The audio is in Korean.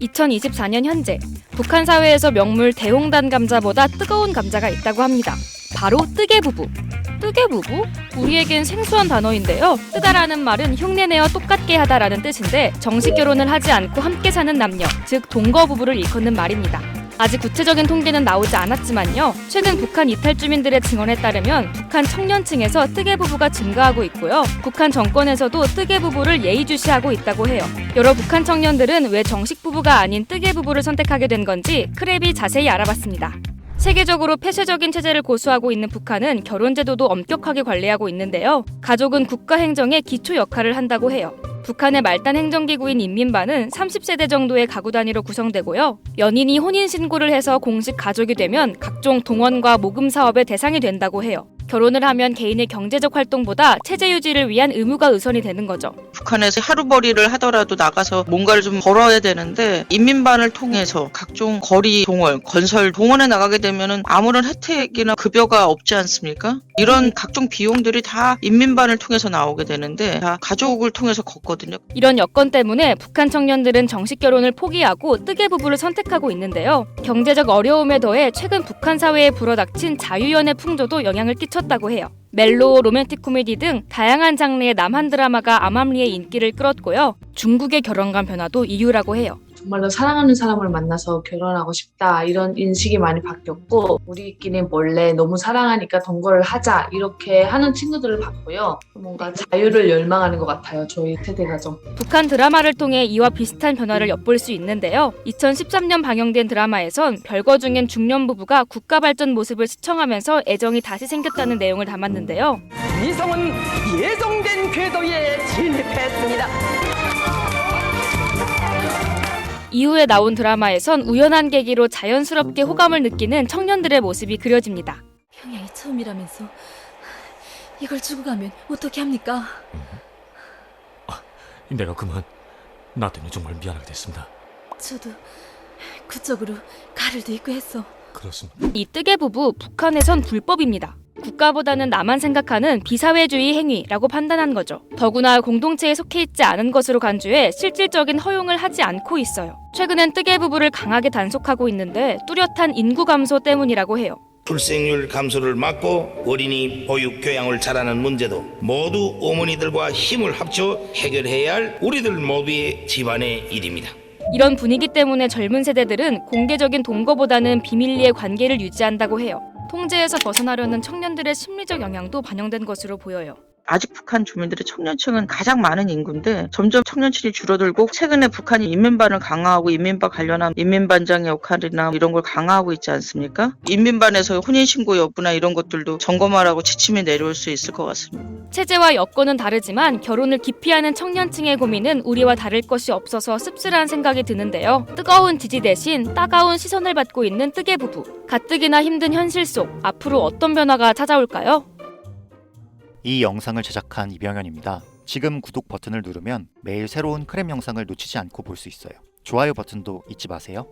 2024년 현재 북한 사회에서 명물 대홍단 감자보다 뜨거운 감자가 있다고 합니다. 바로 뜨개 부부. 뜨개 부부? 우리에겐 생소한 단어인데요. 뜨다라는 말은 흉내내어 똑같게 하다라는 뜻인데 정식 결혼을 하지 않고 함께 사는 남녀, 즉 동거 부부를 일컫는 말입니다. 아직 구체적인 통계는 나오지 않았지만요. 최근 북한 이탈 주민들의 증언에 따르면 북한 청년층에서 뜨개 부부가 증가하고 있고요. 북한 정권에서도 뜨개 부부를 예의주시하고 있다고 해요. 여러 북한 청년들은 왜 정식 부부가 아닌 뜨개 부부를 선택하게 된 건지 크랩이 자세히 알아봤습니다. 세계적으로 폐쇄적인 체제를 고수하고 있는 북한은 결혼 제도도 엄격하게 관리하고 있는데요. 가족은 국가 행정의 기초 역할을 한다고 해요. 북한의 말단 행정기구인 인민반은 30세대 정도의 가구 단위로 구성되고요. 연인이 혼인 신고를 해서 공식 가족이 되면 각종 동원과 모금 사업의 대상이 된다고 해요. 결혼을 하면 개인의 경제적 활동보다 체제 유지를 위한 의무가 우선이 되는 거죠. 북한에서 하루벌이를 하더라도 나가서 뭔가를 좀 벌어야 되는데 인민반을 통해서 각종 거리 동원, 건설 동원에 나가게 되면은 아무런 혜택이나 급여가 없지 않습니까? 이런 각종 비용들이 다 인민반을 통해서 나오게 되는데 다 가족을 통해서 걷거든요. 이런 여건 때문에 북한 청년들은 정식 결혼을 포기하고 뜨개 부부를 선택하고 있는데요. 경제적 어려움에 더해 최근 북한 사회에 불어닥친 자유연애 풍조도 영향을 끼쳤다 고 해요. 멜로, 로맨틱 코미디 등 다양한 장르의 남한 드라마가 암암리의 인기를 끌었고요. 중국의 결혼관 변화도 이유라고 해요. 정말로 사랑하는 사람을 만나서 결혼하고 싶다 이런 인식이 많이 바뀌었고 우리끼리 몰래 너무 사랑하니까 동거를 하자 이렇게 하는 친구들을 봤고요. 뭔가 자유를 열망하는 것 같아요. 저희 세대가 좀. 북한 드라마를 통해 이와 비슷한 변화를 엿볼 수 있는데요. 2013년 방영된 드라마에선 별거 중인 중년 부부가 국가 발전 모습을 시청하면서 애정이 다시 생겼다는 내용을 담았는데요. 이성은 예정된 궤도에 진입했습니다. 이후에 나온 드라마에선 우연한 계기로 자연스럽게 호감을 느끼는 청년들의 모습이 그려집니다. 평양이 처음이라면서 이걸 주고 가면 어떻게 합니까? 내가 그만 나 때문에 정말 미안하게 됐습니다. 저도 그쪽으로 가를 딛고 했어. 그렇습니다. 이 뜨개 부부 북한에선 불법입니다. 국가보다는 나만 생각하는 비사회주의 행위라고 판단한 거죠. 더구나 공동체에 속해 있지 않은 것으로 간주해 실질적인 허용을 하지 않고 있어요. 최근엔 뜨개 부부를 강하게 단속하고 있는데 뚜렷한 인구 감소 때문이라고 해요. 출생률 감소를 막고 어린이 보육 교양을 잘하는 문제도 모두 어머니들과 힘을 합쳐 해결해야 할 우리들 모두의 집안의 일입니다. 이런 분위기 때문에 젊은 세대들은 공개적인 동거보다는 비밀리에 관계를 유지한다고 해요. 통제에서 벗어나려는 청년들의 심리적 영향도 반영된 것으로 보여요. 아직 북한 주민들의 청년층은 가장 많은 인구인데 점점 청년층이 줄어들고 최근에 북한이 인민반을 강화하고 인민반 관련한 인민반장의 역할이나 이런 걸 강화하고 있지 않습니까? 인민반에서 혼인신고 여부나 이런 것들도 점검하라고 지침이 내려올 수 있을 것 같습니다. 체제와 여건은 다르지만 결혼을 기피하는 청년층의 고민은 우리와 다를 것이 없어서 씁쓸한 생각이 드는데요. 뜨거운 지지 대신 따가운 시선을 받고 있는 뜨개 부부. 가뜩이나 힘든 현실 속 앞으로 어떤 변화가 찾아올까요? 이 영상을 제작한 이병현입니다. 지금 구독 버튼을 누르면 매일 새로운 크랩 영상을 놓치지 않고 볼 수 있어요. 좋아요 버튼도 잊지 마세요.